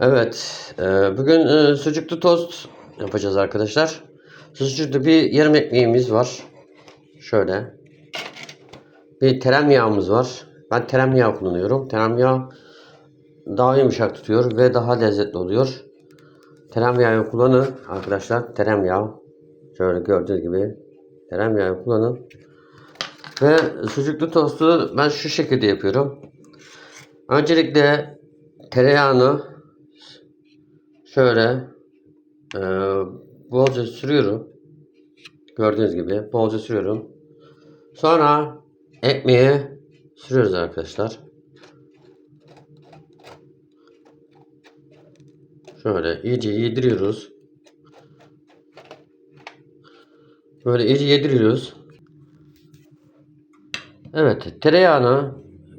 Evet, e, bugün e, sucuklu tost yapacağız arkadaşlar. Sucuklu bir yarım ekmeğimiz var. Şöyle. Bir tereyağımız var. Ben tereyağı kullanıyorum. Tereyağı daha yumuşak tutuyor ve daha lezzetli oluyor. Tereyağı kullanın arkadaşlar. Tereyağı. Şöyle gördüğünüz gibi tereyağı kullanın. Ve sucuklu tostu ben şu şekilde yapıyorum. Öncelikle tereyağını şöyle e, bolca sürüyorum. Gördüğünüz gibi bolca sürüyorum. Sonra ekmeği sürüyoruz arkadaşlar. Şöyle iyice yediriyoruz. Böyle iyice yediriyoruz. Evet, tereyağını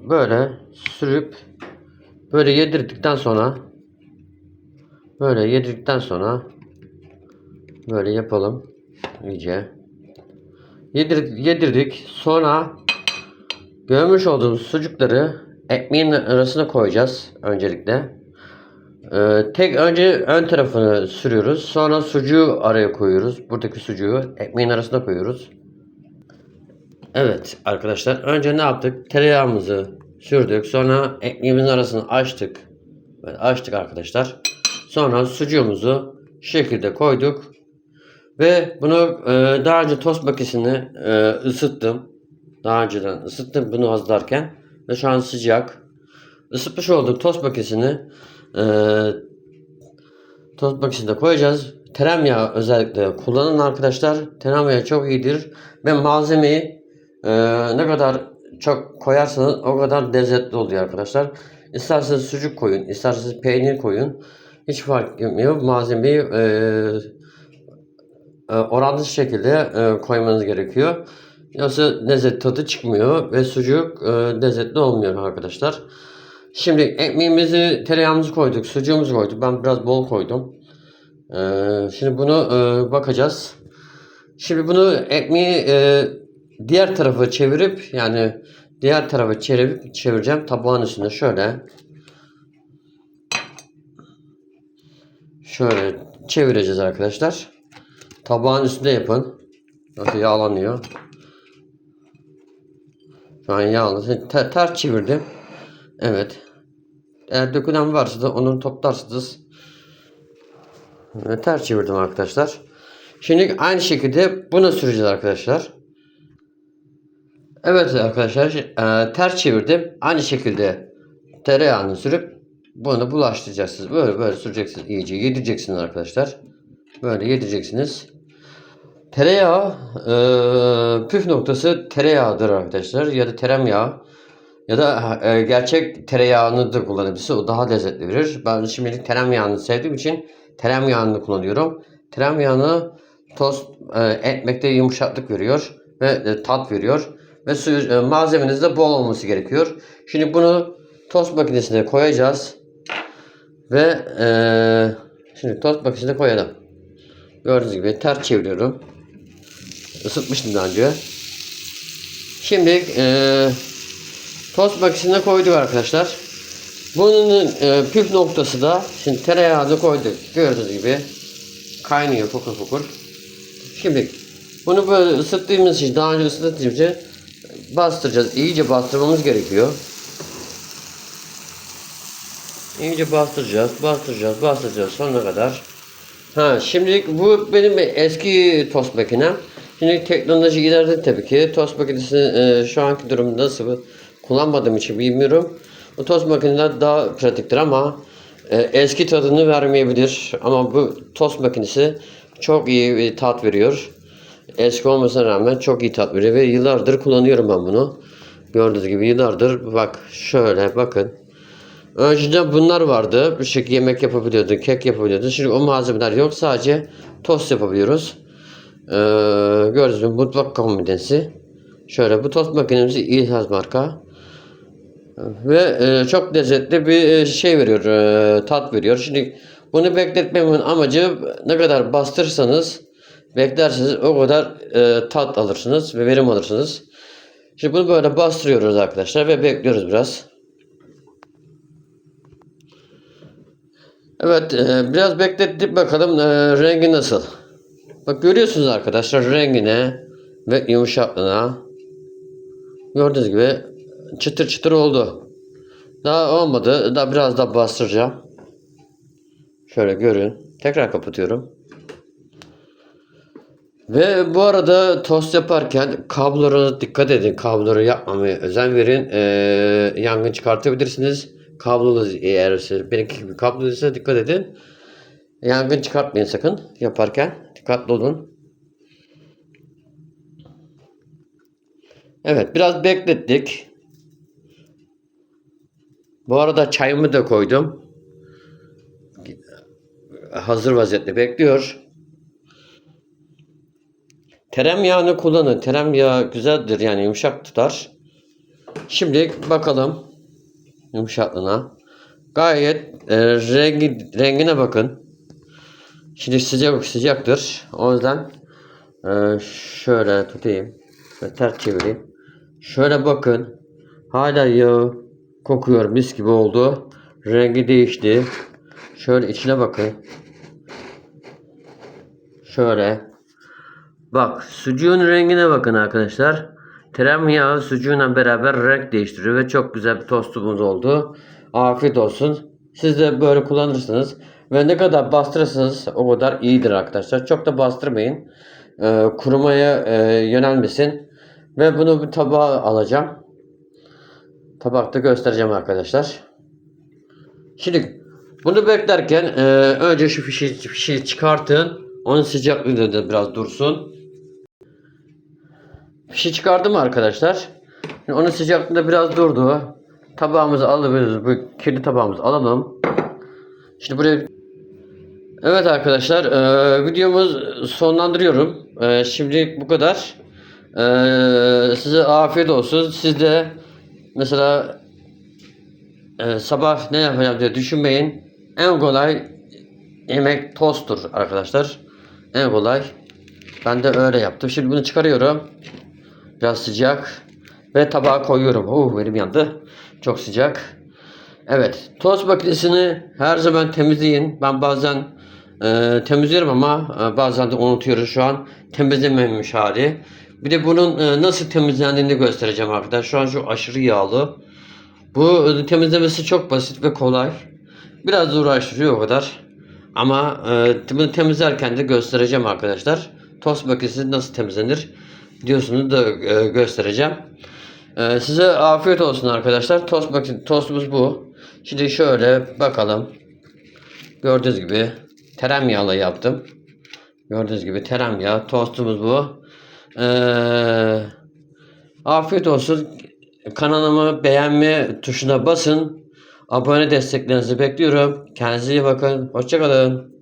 böyle sürüp böyle yedirdikten sonra böyle yedirdikten sonra böyle yapalım iyice. Yedir, yedirdik. Sonra görmüş olduğumuz sucukları ekmeğin arasına koyacağız öncelikle. Ee, tek önce ön tarafını sürüyoruz. Sonra sucuğu araya koyuyoruz. Buradaki sucuğu ekmeğin arasına koyuyoruz. Evet arkadaşlar önce ne yaptık? Tereyağımızı sürdük. Sonra ekmeğimizin arasını açtık. Böyle açtık arkadaşlar. Sonra sucuğumuzu şu şekilde koyduk. Ve bunu e, daha önce tost makinesini e, ısıttım. Daha önceden ısıttım bunu hazırlarken. Ve şu an sıcak. Isıtmış olduğum tost makinesini e, tost makinesine koyacağız. Tereyağı özellikle kullanın arkadaşlar. Tereyağı çok iyidir. Ve malzemeyi ee, ne kadar çok koyarsanız o kadar lezzetli oluyor arkadaşlar. İsterseniz sucuk koyun, isterseniz peynir koyun. Hiç fark etmiyor. Malzemeyi e, e, oranlı şekilde e, koymanız gerekiyor. Yoksa lezzet tadı çıkmıyor ve sucuk e, lezzetli olmuyor arkadaşlar. Şimdi ekmeğimizi, tereyağımızı koyduk, sucuğumuzu koyduk. Ben biraz bol koydum. E, şimdi bunu e, bakacağız. Şimdi bunu ekmeği e, diğer tarafa çevirip yani diğer tarafa çevirip çevireceğim tabağın üstünde şöyle şöyle çevireceğiz arkadaşlar. Tabağın üstünde yapın. Nasıl yağlanıyor. Şu an yağlı. Ter, ters çevirdim. Evet. Eğer dökülen varsa da onu toplarsınız. Evet, ters çevirdim arkadaşlar. Şimdi aynı şekilde buna süreceğiz arkadaşlar. Evet arkadaşlar e, ters çevirdim. Aynı şekilde tereyağını sürüp bunu bulaştıracaksınız. Böyle böyle süreceksiniz iyice yedireceksiniz arkadaşlar. Böyle yedireceksiniz. Tereyağı e, püf noktası tereyağıdır arkadaşlar ya da tereyağı ya da e, gerçek tereyağını da kullanabilirsiniz. O daha lezzetli verir. Ben şimdilik tereyağını sevdiğim için tereyağını kullanıyorum. Tereyağını tost e, ekmekte yumuşaklık veriyor ve e, tat veriyor ve su, e, malzemeniz de bol olması gerekiyor. Şimdi bunu tost makinesine koyacağız. Ve e, şimdi tost makinesine koyalım. Gördüğünüz gibi ters çeviriyorum. Isıtmıştım daha önce. Şimdi e, tost makinesine koyduk arkadaşlar. Bunun e, püf noktası da şimdi tereyağını koyduk. Gördüğünüz gibi kaynıyor fokur fokur. Şimdi bunu böyle ısıttığımız için daha önce ısıttığımız için bastıracağız. İyice bastırmamız gerekiyor. İyice bastıracağız, bastıracağız, bastıracağız sonuna kadar. Ha şimdilik bu benim eski tost makinem. Şimdi teknoloji ilerledi tabii ki. Tost makinesi e, şu anki durumda nasıl kullanmadığım için bilmiyorum. Bu tost makineler daha pratiktir ama e, eski tadını vermeyebilir. Ama bu tost makinesi çok iyi bir tat veriyor. Eski olmasına rağmen çok iyi tat veriyor ve yıllardır kullanıyorum ben bunu. Gördüğünüz gibi yıllardır bak şöyle bakın. Önceden bunlar vardı. Bir şekilde yemek yapabiliyordun, kek yapabiliyordun. Şimdi o malzemeler yok. Sadece tost yapabiliyoruz. Ee, gördüğünüz gibi mutfak kombinesi. Şöyle bu tost makinemiz İlhaz marka. Ve e, çok lezzetli bir e, şey veriyor, e, tat veriyor. Şimdi bunu bekletmemin amacı ne kadar bastırırsanız beklerseniz o kadar e, tat alırsınız ve verim alırsınız. Şimdi bunu böyle bastırıyoruz arkadaşlar ve bekliyoruz biraz. Evet, e, biraz beklettik bakalım e, rengi nasıl. Bak görüyorsunuz arkadaşlar rengine ve yumuşaklığına. Gördüğünüz gibi çıtır çıtır oldu. Daha olmadı. Daha biraz daha bastıracağım. Şöyle görün. Tekrar kapatıyorum. Ve bu arada tost yaparken kablolara dikkat edin. Kabloları yapmamaya özen verin. Ee, yangın çıkartabilirsiniz. Kablolu eğer siz- benimki gibi kabloluysa dikkat edin. Yangın çıkartmayın sakın yaparken. Dikkatli olun. Evet biraz beklettik. Bu arada çayımı da koydum. Hazır vaziyette bekliyor. Tereyağını kullanın. Tereyağı güzeldir yani yumuşak tutar. Şimdi bakalım yumuşaklığına. Gayet e, rengi, rengine bakın. Şimdi sıcak sıcaktır. O yüzden e, şöyle tutayım. Şöyle ters çevireyim. Şöyle bakın. Hala yağı kokuyor. Mis gibi oldu. Rengi değişti. Şöyle içine bakın. Şöyle. Bak sucuğun rengine bakın arkadaşlar. Tereyağı sucuğuyla beraber renk değiştiriyor ve çok güzel bir tostumuz oldu. Afiyet olsun. Siz de böyle kullanırsınız. Ve ne kadar bastırırsanız o kadar iyidir arkadaşlar. Çok da bastırmayın. Ee, kurumaya e, yönelmesin. Ve bunu bir tabağa alacağım. Tabakta göstereceğim arkadaşlar. Şimdi bunu beklerken e, önce şu fişi, fişi çıkartın. Onun sıcaklığı da biraz dursun. Fişi çıkardım arkadaşlar. Şimdi onun sıcaklığı da biraz durdu. Tabağımızı alabiliriz. Bu kirli tabağımızı alalım. Şimdi buraya Evet arkadaşlar e, videomuz sonlandırıyorum. E, şimdilik bu kadar. E, size afiyet olsun. Siz de mesela e, sabah ne yapacağım diye düşünmeyin. En kolay yemek tosttur arkadaşlar. En kolay. Ben de öyle yaptım. Şimdi bunu çıkarıyorum. Biraz sıcak. Ve tabağa koyuyorum. Oh benim yandı. Çok sıcak. Evet. Tost makinesini her zaman temizleyin. Ben bazen e, temizliyorum ama e, bazen de unutuyoruz şu an. Temizlememiş hali. Bir de bunun e, nasıl temizlendiğini göstereceğim arkadaşlar. Şu an şu aşırı yağlı. Bu e, temizlemesi çok basit ve kolay. Biraz uğraştırıyor o kadar. Ama e, bunu temizlerken de göstereceğim arkadaşlar. Tost makinesi nasıl temizlenir diyorsunuz da e, göstereceğim. E, size afiyet olsun arkadaşlar. Tost makinesi tostumuz bu. Şimdi şöyle bakalım. Gördüğünüz gibi tereyağıyla yaptım. Gördüğünüz gibi tereyağı tostumuz bu. E, afiyet olsun. Kanalımı beğenme tuşuna basın. Abone desteklerinizi bekliyorum. Kendinize iyi bakın. Hoşçakalın.